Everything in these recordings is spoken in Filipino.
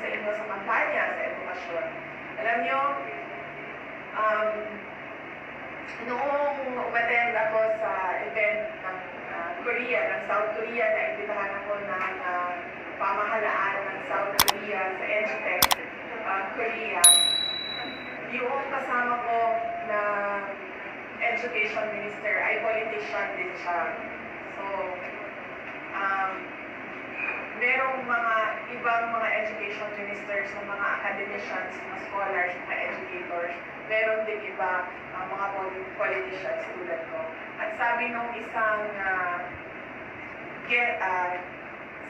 sa inyo sa kampanya sa edukasyon. Alam nyo, um, noong umattend ako sa event ng ah, Korea, ng South Korea, na imbitahan ako ng ah, pamahalaan ng South Korea sa EduTech ah, Korea, yung kasama ko na education minister ay politician din siya. So, um, merong mga ibang mga education ministers, ng mga academicians, mga scholars, mga educators, meron din iba uh, mga poli- politicians tulad ko. At sabi nung isang uh, get, uh,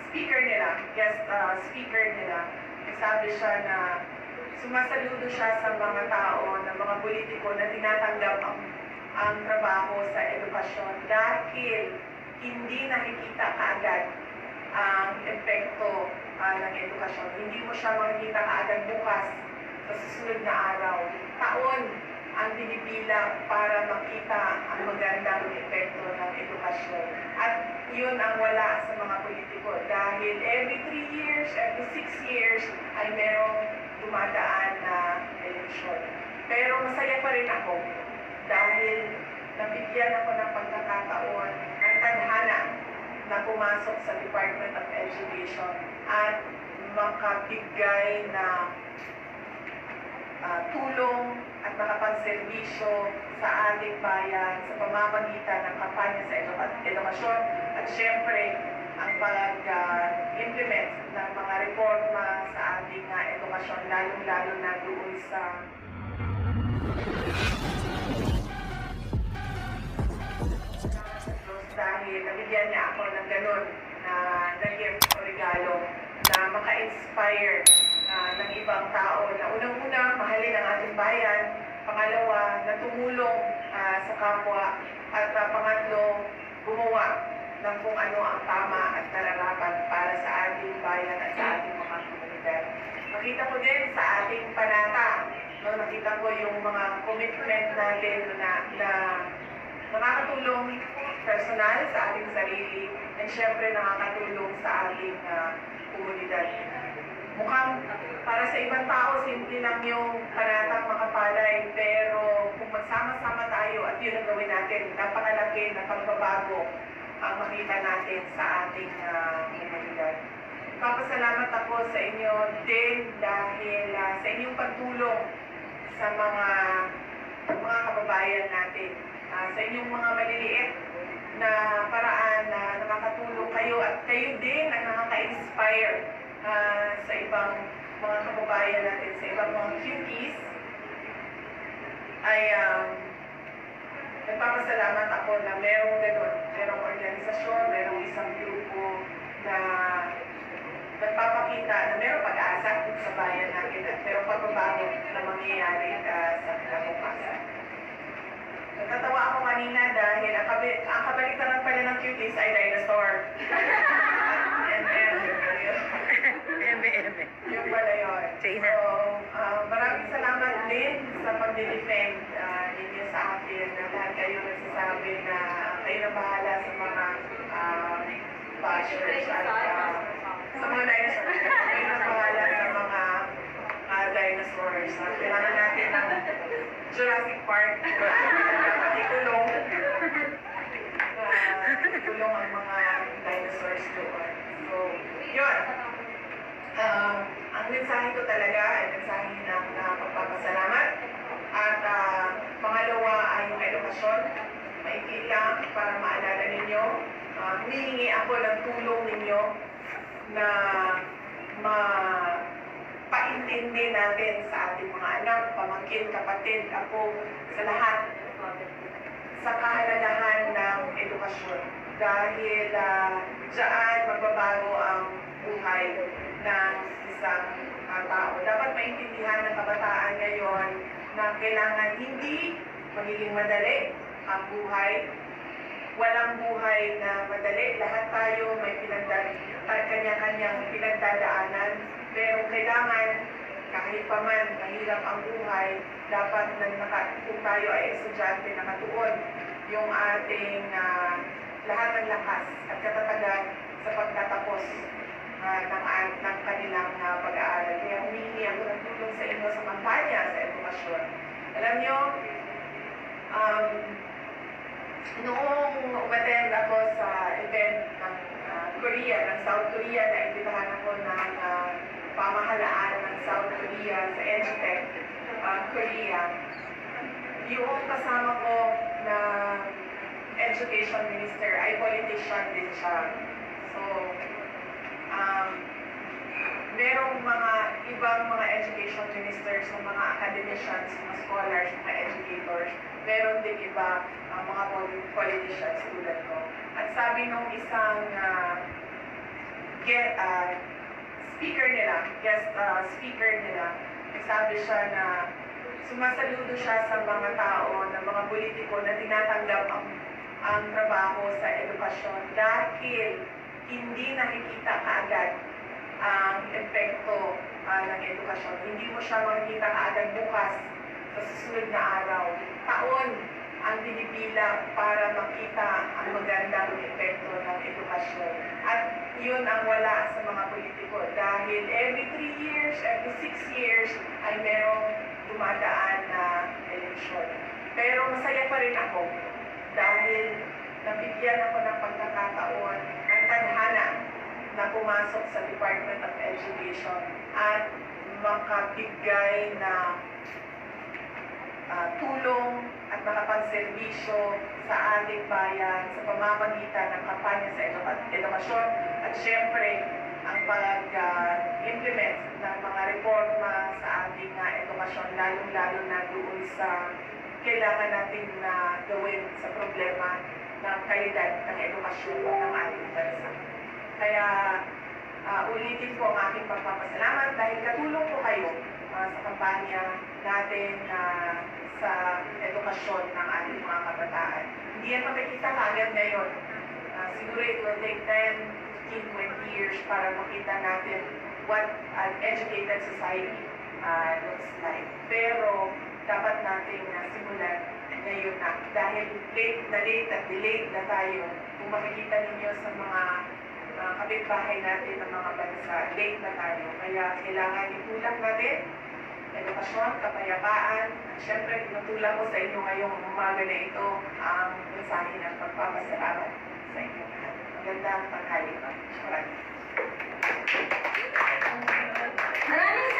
speaker nila, guest uh, speaker nila, sabi siya na sumasaludo siya sa mga tao, ng mga politiko na tinatanggap ang, ang trabaho sa edukasyon dahil hindi nakikita kaagad ang epekto ah, ng edukasyon. Hindi mo siya makikita kaagad bukas sa susunod na araw. Taon ang binibila para makita ang magandang epekto ng edukasyon. At yun ang wala sa mga politiko dahil every three years, every six years ay merong dumadaan na eleksyon. Pero masaya pa rin ako dahil nabigyan ako ng pagkakataon ng tadhana na pumasok sa Department of Education at makabigay na ah, tulong at makapagserbisyo sa ating bayan sa pamamagitan ng kampanya sa eduka- edukasyon. At syempre ang pag-implement ng mga reforma sa ating ah, edukasyon lalong-lalo na doon sa dahil nabigyan niya ako ng ganun na, na gift o regalo na maka-inspire ah, ng ibang tao na unang-una mahalin ang ating bayan, pangalawa na tumulong ah, sa kapwa at ah, pangatlo gumawa ng kung ano ang tama at nararapat para sa ating bayan at sa ating mga komunidad. Nakita ko din sa ating panata, no, nakita ko yung mga commitment natin na, na nakakatulong personal sa ating sarili and syempre nakakatulong sa ating ah, komunidad. Mukhang para sa ibang tao, simple lang yung panatang makapalay, pero kung magsama-sama tayo at yun ang gawin natin, napakalaki na pagbabago ang makita natin sa ating ah, komunidad. Papasalamat ako sa inyo din dahil ah, sa inyong pagtulong sa mga mga kababayan natin. Ah, sa inyong mga maliliit na paraan na nakakatulong kayo at kayo din ang nakaka-inspire ah, sa ibang mga kababayan natin, sa ibang mga cuties ay um, nagpapasalamat ako na merong ganun, merong organisasyon, merong isang grupo na nagpapakita na merong pag-asa sa bayan natin at merong pagbabago na mangyayari ah, sa kinabukasan. Natatawa ako kanina dahil ang, kabi, ang kabaliktaran pala ng cuties ay dinosaur. Eme, eme. yun pala yun. China. So, ah, maraming salamat din sa pag-defend ah, ninyo sa akin na lahat kayo nagsasabi na kayo na bahala sa mga uh, bashers at ah, sa mga dinosaurs. Kayo na bahala sa mga ah, dinosaurs. Uh, kailangan natin ng Jurassic Park. Dapat ikulong. Ah, ikulong ang mga dinosaurs doon. So, yun. Um, ang mensahe ko talaga ay mensahe ng uh, pagpapasalamat. At ah, pangalawa ay yung edukasyon. Maikli lang para maalala ninyo. Uh, humihingi ako ng tulong ninyo na ma paintindi natin sa ating mga anak, pamangkin, kapatid, apo, sa lahat sa kahalagahan ng edukasyon. Dahil uh, diyan magbabago ang buhay ng isang uh, tao. Dapat maintindihan ng kabataan ngayon na kailangan hindi magiging madali ang buhay. Walang buhay na madali. Lahat tayo may pinagdad kanya-kanyang pinagdadaanan. Pero kailangan pa man mahirap ang buhay, dapat na naka, kung tayo ay estudyante nakatuon yung ating ah, lahat ng lakas at katatagan sa pagtatapos ah, ng, ng kanilang ah, pag-aaral. ito sa kampanya sa edukasyon. Alam niyo, um, noong umattend ako sa event ng ah, Korea, ng South Korea, na imbitahan ako ng ah, pamahalaan ng South Korea sa EdTech ah, Korea. Yung kasama ko na education minister ay politician din siya. So, um, merong mga ibang mga education ministers, ng mga academicians, mga scholars, mga educators, meron din iba ang mga poli- politicians tulad ko. At sabi nung isang uh, get, uh, speaker nila, guest uh, speaker nila, sabi siya na sumasaludo siya sa mga tao, ng mga politiko na tinatanggap ang, ang trabaho sa edukasyon dahil hindi nakikita kaagad ang epekto ah, ng edukasyon. Hindi mo siya makikita kaagad bukas sa susunod na araw. Taon ang pinipila para makita ang magandang epekto ng edukasyon. At yun ang wala sa mga politiko dahil every three years, every six years ay merong dumadaan na eleksyon. Pero masaya pa rin ako dahil nabigyan ako ng pagkakataon ng tadhana na pumasok sa Department of Education at makabigay na ah, tulong at makapagserbisyo sa ating bayan sa pamamagitan ng kampanya sa eduka- edukasyon at syempre ang pag-implement ng mga reforma sa ating ah, edukasyon lalong-lalo na doon sa kailangan natin na gawin sa problema ng kalidad ng edukasyon ng ating bansa. Kaya ah, ulitin ko ang aking pagpapasalamat dahil katulong po kayo ah, sa kampanya natin na sa edukasyon ng ating mga kabataan. Hindi yan makikita kagad ngayon. Ah, siguro it will take 10, 15, 20 years para makita natin what an educated society ah, looks like. Pero dapat nating uh, simulan ngayon na dahil late na late at delayed na tayo. Kung makikita ninyo sa mga mga kapitbahay natin ng mga bansa, late na tayo. Kaya kailangan itulak natin edukasyon, kapayapaan. At syempre, tinutulak ko sa inyo ngayong umaga na ito ang mensahe ng pagpapasalamat sa inyo lahat. Magandang tanghali pa. Maraming. Maraming